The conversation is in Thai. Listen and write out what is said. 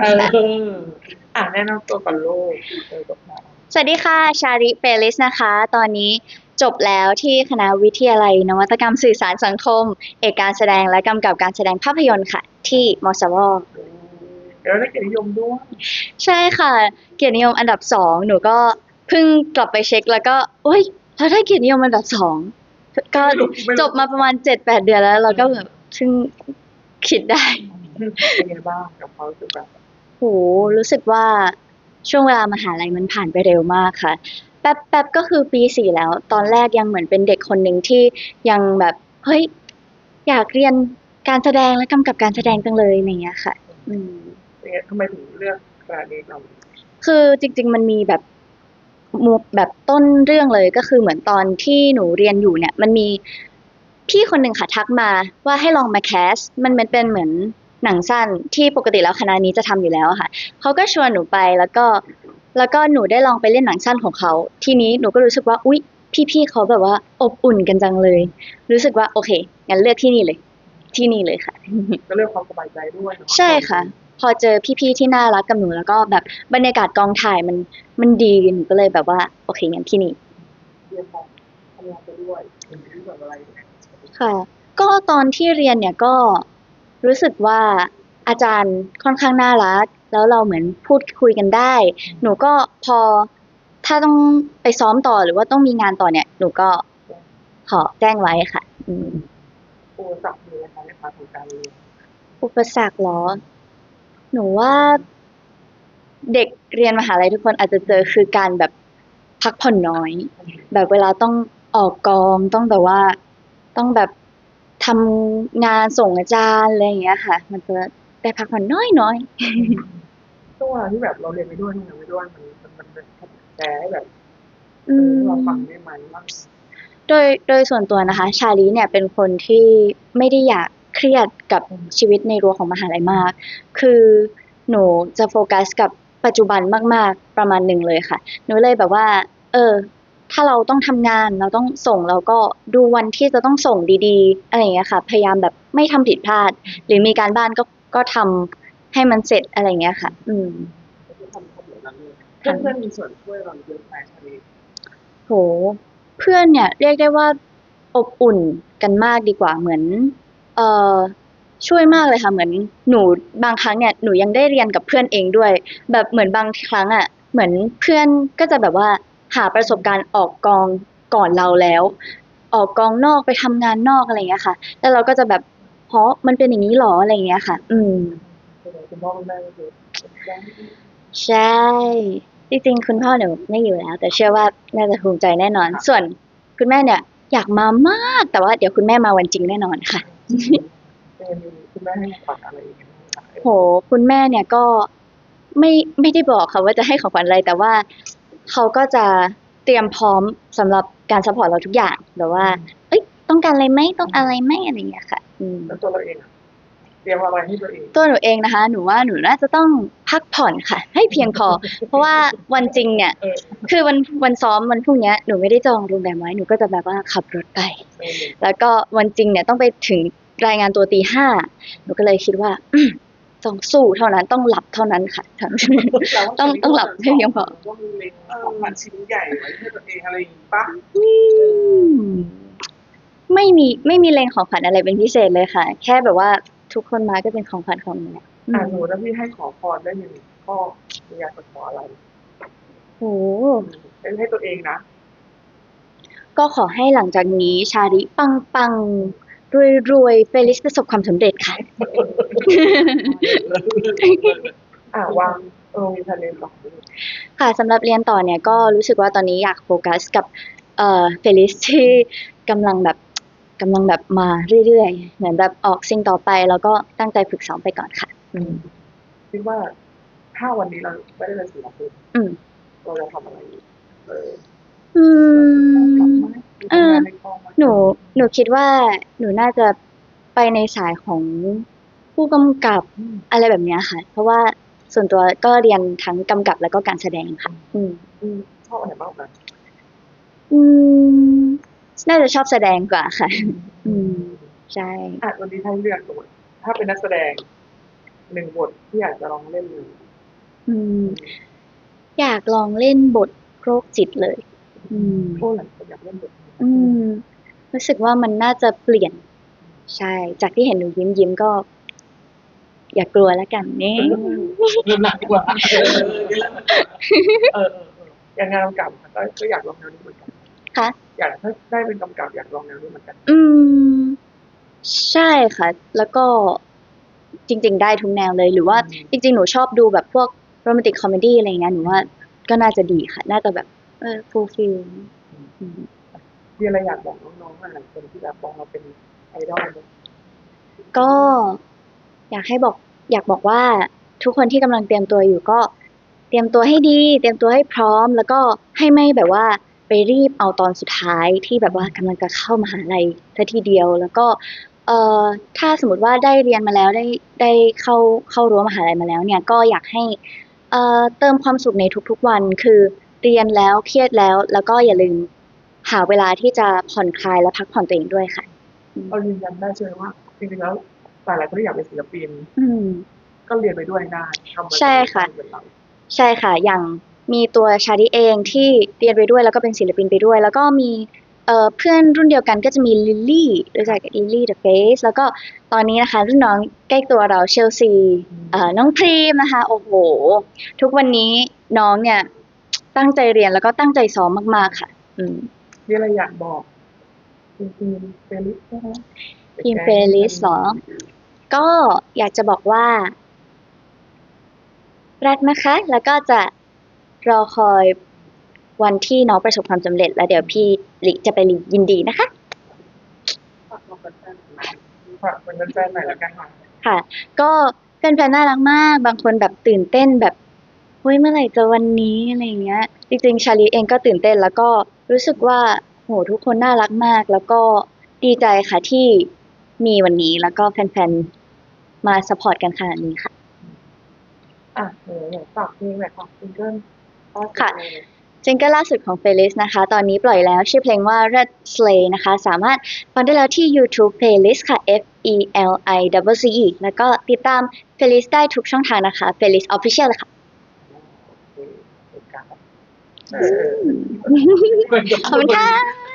เอออ่าแนะนำตัวก่อนลูกเออกับเราสวัสดีค่ะ ชาริเปลิสนะคะ ตอนนี้จบแล้วที่คณะวิทยาลัย นวัตกรรมสื่อสารสังคม เอกการแสดงและกำกับการแสดงภาพยนตร์ค่ะ ที่มสวเดี๋ยวได้เกียรตินิยมด้วยใช่ค่ะ เกียรตินิยมอันดับสองหนูก็เพิ่งกลับไปเช็คแล้วก็โอ้ยเราได้เกียรตินิยมอันดับสองก็จบมาประมาณเจ็ดแปดเดือนแล้ว เราก็แบบเพิ่งคิดได้เป็นไงบ้างกับเขาคือแบบ โหรู้สึกว่าช่วงเวลามหาลัยมันผ่านไปเร็วมากค่ะ แป๊บแป๊บก็คือปีสี่แล้ว ตอนแรกยังเหมือนเป็นเด็กคนหนึ่งที่ยังแบบเฮ้ยอยากเรียนการแสดงและกำกับการแสดงจังเลยอะไรอย่างเงี้ยค่ะ อืมเป็นไงทำไมถึงเลือกคณะนี้เราคือจริง ๆ มันมีแบบมุกแบบต้นเรื่องเลยก็คือเหมือนตอนที่หนูเรียนอยู่เนี่ย มันมีพี่คนหนึ่งค่ะทักมาว่าให้ลองมาแคส มันมันเป็นเหมือน หนังสั้นที่ปกติแล้วคณะนี้จะทำอยู่แล้วอะค่ะเขาก็ชวนหนูไปแล้วก็แล้วก็หนูได้ลองไปเล่นหนังสั้นของเขา ทีนี้หนูก็รู้สึกว่าอุ๊ยพี่ๆเขาแบบว่าอบอุ่นกันจังเลย รู้สึกว่าโอเคงั้นเลือกที่นี่เลย ที่นี่เลยค่ะ ก็เลือกความสบายใจด้วยเนาะใช่ค่ะ พอเจอพี่ๆที่น่ารักกับหนูแล้วก็แบบบรรยากาศกองถ่ายมันมันดีหนูก็เลยแบบว่า โอเคงั้นที่นี่เรียนมองทำงานไปด้วยเป็นที่แบบอะไรเนี่ยค่ะ ก็ตอนที่เรียนเนี่ยก็ รู้สึกว่าอาจารย์ค่อนข้างน่ารัก แล้วเราเหมือนพูดคุยกันได้ หนูก็พอถ้าต้องไปซ้อมต่อหรือว่าต้องมีงานต่อเนี่ย หนูก็ขอแจ้งไว้ค่ะ อืมโอ้สับเลยนะคะในพาร์ทของการเรียนอุปสรรคหรอ หนูว่าเด็กเรียนมหาลัยทุกคนอาจจะเจอคือการแบบพักผ่อนน้อย แบบเวลาต้องออกกองต้องแบบว่าต้องแบบ ทำงานส่งอาจารย์อะไรอย่างเงี้ยค่ะ มันจะได้พักผ่อนน้อยน้อยช่วงเวลาที่แบบเราเรียนไปด้วยทำงานไปด้วยมันมันมันเป็นแชร์ให้แบบๆอืมเราฟังได้ไหมว่าโดยโดยส่วนตัวนะคะ ชาลีเนี่ยเป็นคนที่ไม่ได้อยากเครียดกับชีวิตในรั้วของมหาลัยมาก คือหนูจะโฟกัสกับปัจจุบันมาก ๆ ประมาณหนึ่งเลยค่ะ หนูเลยแบบว่า เออ ถ้าเราต้องทำงานเราต้องส่งเราก็ดูวันที่จะต้องส่งดีๆอะไรอย่างเงี้ยค่ะ พยายามแบบไม่ทำผิดพลาด หรือมีการบ้านก็ก็ทำให้มันเสร็จอะไรอย่างเงี้ยค่ะ อืมทำทำแบบนั้นเลยเพื่อนเพื่อนมีส่วนช่วยเราเยอะไหมชาลีโห เพื่อนเนี่ยเรียกได้ว่าอบอุ่นกันมากดีกว่าเหมือน เอ่อช่วยมากเลยค่ะ เหมือนหนูบางครั้งเนี่ยหนูยังได้เรียนกับเพื่อนเองด้วย แบบเหมือนบางครั้งอะ เหมือนเพื่อนก็จะแบบว่า หาประสบการณ์ออกกองก่อนเราแล้ว ออกกองนอกไปทำงานนอกอะไรอย่างเงี้ยค่ะ แล้วเราก็จะแบบเพราะมันเป็นอย่างนี้หรออะไรอย่างเงี้ยค่ะ อืมคุณพ่อคุณแม่ก็คือใช่ จริงๆ คุณพ่อหนูไม่อยู่แล้ว แต่เชื่อว่าน่าจะภูมิใจแน่นอน ส่วนคุณแม่เนี่ย อยากมามาก แต่ว่าเดี๋ยวคุณแม่มาวันจริงแน่นอนค่ะเป็นคุณแม่ให้ขวัญอะไรอย่างเงี้ยโห คุณแม่เนี่ยก็ไม่ไม่ได้บอกค่ะว่าจะให้ของขวัญอะไรแต่ว่า เขาก็จะเตรียมพร้อมสำหรับการซัพพอร์ตเราทุกอย่างแบบว่า เอ้ย ต้องการอะไรไหมต้องอะไรไหมอะไรอย่างเงี้ยค่ะอืมแล้วตัวเราเองอะเตรียมอะไรให้ตัวเองตัวหนูเองนะคะ หนูว่าหนูน่าจะต้องพักผ่อนค่ะ ให้เพียงพอ เพราะว่าวันจริงเนี่ยเออคือวันวันซ้อมวันพรุ่งเนี้ยหนูไม่ได้จองโรงแรมไว้หนูก็จะแบบว่าขับรถไปเออแล้วก็วันจริงเนี่ยต้องไปถึงรายงานตัวตีห้าหนูก็เลยคิดว่าอืม ต้องสู้เท่านั้นต้องหลับเท่านั้นค่ะต้องต้องหลับให้เพียงพอต้องเล็งของขวัญชิ้นใหญ่ไว้ให้ตัวเองอะไรอย่างงี้ปะอืมไม่มีไม่มีเลงของขวัญอะไรเป็นพิเศษเลยค่ะ แค่แบบว่าทุกคนมาก็เป็นของขวัญของหนูแหละอือ่ามสมมติว่าพี่ให้ขอพรได้หนึ่งข้ออยากจะขออะไรโอ้เป็นให้ตัวเองนะก็ขอให้หลังจากนี้ชาริปังปังรวยรวยเฟลิสประสบความสำเร็จค่ะ อ่าวางเออมีทะเลต่อด้วยค่ะสำหรับเรียนต่อเนี่ยก็รู้สึกว่าตอนนี้อยากโฟกัสกับเอ่อเฟลิสที่กำลังแบบกำลังแบบมาเรื่อยๆ เหมือนแบบออกซิงต่อไป แล้วก็ตั้งใจฝึกซ้อมไปก่อนค่ะ อืมคิดว่าถ้าวันนี้เราไม่ได้เป็นศิลปินอืมเราจะทำอะไรอีกเอออืทำมไหมทำงานในกองไหมหนูหนูคิดว่าหนูน่าจะไปในสายของ ผู้กำกับอืมอะไรแบบเนี้ยค่ะ เพราะว่าส่วนตัวก็เรียนทั้งกำกับแล้วก็การแสดงค่ะ อืมอืมชอบอันไหนบ้างนะอืมน่าจะชอบแสดงกว่าค่ะ อืมใช่อะวันนี้ถ้าเลือกสมมติถ้าเป็นนักแสดงหนึ่งบทที่อยากจะลองเล่นเลยอืม อยากลองเล่นบทโรคจิตเลย อืมโอ้หลังจากอยากเล่นบทนี้อืม รู้สึกว่ามันน่าจะเปลี่ยน ใช่ จากที่เห็นหนูยิ้มยิ้มก็ อย่ากลัวแล้วกันนี่เริ่มหนักดีกว่าเออเออเอออย่างงานกำกับค่ะก็ก็อยากลองแนวนี้เหมือนกันค่ะอยากถ้าได้เป็นกำกับอยากลองแนวนี้เหมือนกัน อืม ใช่ค่ะ แล้วก็จริง ๆ ได้ทุกแนวเลยหรือว่าอืมจริง ๆ หนูชอบดูแบบพวกโรแมนติกคอมเมดี้อะไรอย่างเงี้ยหนูว่าก็น่าจะดีค่ะ น่าจะแบบ เออฟูลฟิลมีอะไรอยากบอกน้องๆหลายคนที่แบบมองเราเป็นไอดอลไหมก็ อยากให้บอกอยากบอกว่าทุกคนที่กำลังเตรียมตัวอยู่ก็ เตรียมตัวให้ดี เตรียมตัวให้พร้อม แล้วก็ให้ไม่แบบว่าไปรีบเอาตอนสุดท้ายที่แบบว่ากำลังจะเข้ามหาลัยทัทีเดียว แล้วก็เอ่อถ้าสมมติว่าได้เรียนมาแล้วได้ได้เข้าเข้ารั้วมหาลัยมาแล้วเนี่ยก็อยากให้เอ่อเติมความสุขในทุกๆวัน คือเรียนแล้วเครียดแล้ว แล้วก็อย่าลืมหาเวลาที่จะผ่อนคลายและพักผ่อนตัวเองด้วยค่ะเรายืนยันได้ใช่ไหมว่าจริงๆแล้ว หลายๆคนที่อยากเป็นศิลปิน อืม ก็เรียนไปด้วยได้ทำไปด้วยใช่ค่ะเหมือนเราใช่ค่ะ อย่างมีตัวชาดิเองที่เรียนไปด้วยแล้วก็เป็นศิลปินไปด้วย แล้วก็มีเอ่อเพื่อนรุ่นเดียวกันก็จะมีลิลลี่รู้จักกับลิลลี่เดอะเฟสแล้วก็ตอนนี้นะคะรุ่นน้องใกล้ตัวเราเชลซีเอ่อน้องพรีมนะคะโอ้โห ทุกวันนี้น้องเนี่ยตั้งใจเรียนแล้วก็ตั้งใจซ้อมมากๆค่ะ อืม มีอะไรอยากบอกทีมทีมเฟลิสนะคะทีมเฟลิสเหรอ ก็อยากจะบอกว่า รักนะคะ แล้วก็จะรอคอยวันที่น้องประสบความสำเร็จ แล้วเดี๋ยวพี่ลิจะไปยินดีนะคะ ฝากบอกแฟนๆหน่อยฝากเป็นแฟนๆหน่อยละกันค่ะค่ะ ก็แฟนๆน่ารักมาก บางคนแบบตื่นเต้นแบบเฮ้ยเมื่อไหร่จะวันนี้อะไรอย่างเงี้ย จริงๆ ชาลีเองก็ตื่นเต้นแล้วก็รู้สึกว่าโหทุกคนน่ารักมาก แล้วก็ดีใจค่ะที่ มีวันนี้แล้วก็แฟนๆ มาสปอร์ตกันขนาดนี้ค่ะ อะเออเนี่ยฝากเพลงแบบฝากซิงเกิลล่าสุดค่ะ เลยซิงเกิลล่าสุดของ Playlist นะคะ ตอนนี้ปล่อยแล้วชื่อเพลงว่า Red Sleigh นะคะ สามารถฟังได้แล้วที่ YouTube Playlist ค่ะ F E L I W C E แล้วก็ติดตาม Playlist ได้ทุกช่องทางนะคะ Playlist Official เลยค่ะโอเคเหตุการณ์เออขอบคุณค่ะเออ